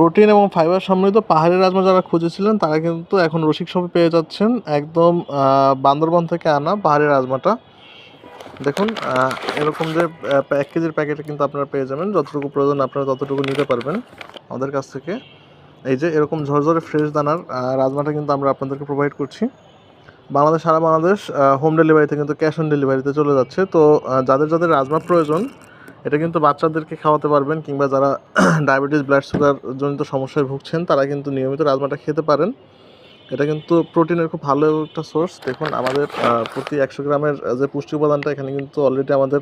Protein এবং fibre সমৃদ্ধ পাহাড়ি রাজমা যারা খুঁজেছিলেন, তারা কিন্তু এখন রসিক শপে পেয়ে যাচ্ছেন একদম বান্দরবন থেকে আনা পাহাড়ি রাজমাটা। দেখুন এরকম যে এক কেজির প্যাকেটে কিন্তু আপনারা পেয়ে যাবেন। যতটুকু প্রয়োজন আপনারা ততটুকু নিতে পারবেন আমাদের কাছ থেকে। এই যে, এরকম ঝরঝরে ফ্রেশ দানার রাজমাটা কিন্তু আমরা আপনাদেরকে প্রোভাইড করছি। বাংলাদেশ, সারা বাংলাদেশ হোম ডেলিভারিতে কিন্তু ক্যাশ অন ডেলিভারিতে চলে যাচ্ছে। তো যাদের যাদের রাজমা প্রয়োজন এটা কিন্তু বাচ্চাদেরকে খাওয়াতে পারবেন কিংবা যারা ডায়াবেটিস ব্লাড সুগার জনিত সমস্যায় ভুগছেন, তারা কিন্তু নিয়মিত রাজমাটা খেতে পারেন। এটা কিন্তু প্রোটিনের খুব ভালো একটা সোর্স দেখুন, আমাদের প্রতি একশো গ্রামের যে পুষ্টি উপাদানটা এখানে কিন্তু অলরেডি আমাদের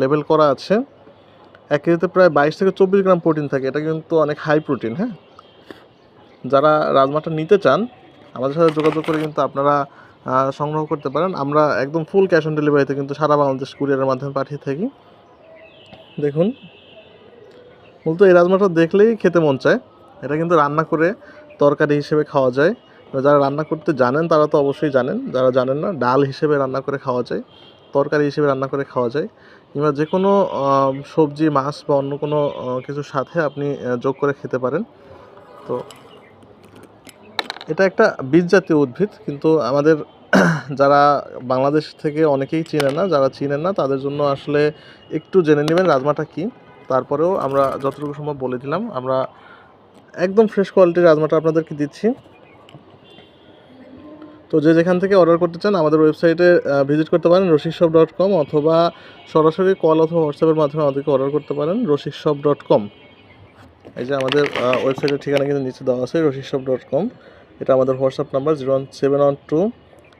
লেভেল করা আছে। এক কেজিতে প্রায় বাইশ থেকে চব্বিশ গ্রাম প্রোটিন থাকে। এটা কিন্তু অনেক হাই প্রোটিন হ্যাঁ? যারা রাজমাটা নিতে চান, আমাদের সাথে যোগাযোগ করে কিন্তু আপনারা সংগ্রহ করতে পারেন। আমরা একদম ফুল ক্যাশ অন ডেলিভারিতে কিন্তু সারা বাংলাদেশ কুরিয়ারের মাধ্যমে পাঠিয়ে থাকি। দেখুন। মূলত এই রাজমাটা দেখলেই খেতে মন চায়। এটা কিন্তু রান্না করে তরকারি হিসেবে খাওয়া যায়। যারা রান্না করতে জানেন, তারা তো অবশ্যই জানেন। যারা জানেন না, ডাল হিসেবে রান্না করে খাওয়া যায়। তরকারি হিসেবে রান্না করে খাওয়া যায়। কিংবা যে কোনো সবজি, মাছ বা অন্য কোনো কিছুর সাথে আপনি যোগ করে খেতে পারেন। তো এটা একটা বীজ জাতীয় উদ্ভিদ, কিন্তু আমাদের যারা বাংলাদেশ থেকে অনেকেই চেনে না, যারা চিনেন না, তাদের জন্য আসলে একটু জেনে নেবেন রাজমাটা কি। তারপরেও আমরা যতটুকু সম্ভব বলে দিলাম। আমরা একদম ফ্রেশ কোয়ালিটির রাজমাটা আপনাদেরকে দিচ্ছি। তো যে যেখান থেকে অর্ডার করতে চান, আমাদের ওয়েবসাইটে ভিজিট করতে পারেন রসিক শপ ডট কম অথবা সরাসরি কল অথবা হোয়াটসঅ্যাপের মাধ্যমে আমাদেরকে অর্ডার করতে পারেন রসিক শপ ডট কম এই যে আমাদের ওয়েবসাইটের ঠিকানা কিন্তু নিচে দেওয়া আছে রসিক শপ ডট কম এটা আমাদের WhatsApp number zero one seven one two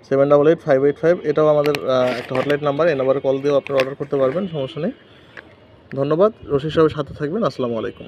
seven double eight five eight five এটাও আমাদের একটা হটলাইন নাম্বার এই নাম্বারে কল দিয়েও আপনারা অর্ডার করতে পারবেন, সমস্যা নেই। ধন্যবাদ, রশিদ সাহেবের সাথে থাকবেন, আসসালামু আলাইকুম।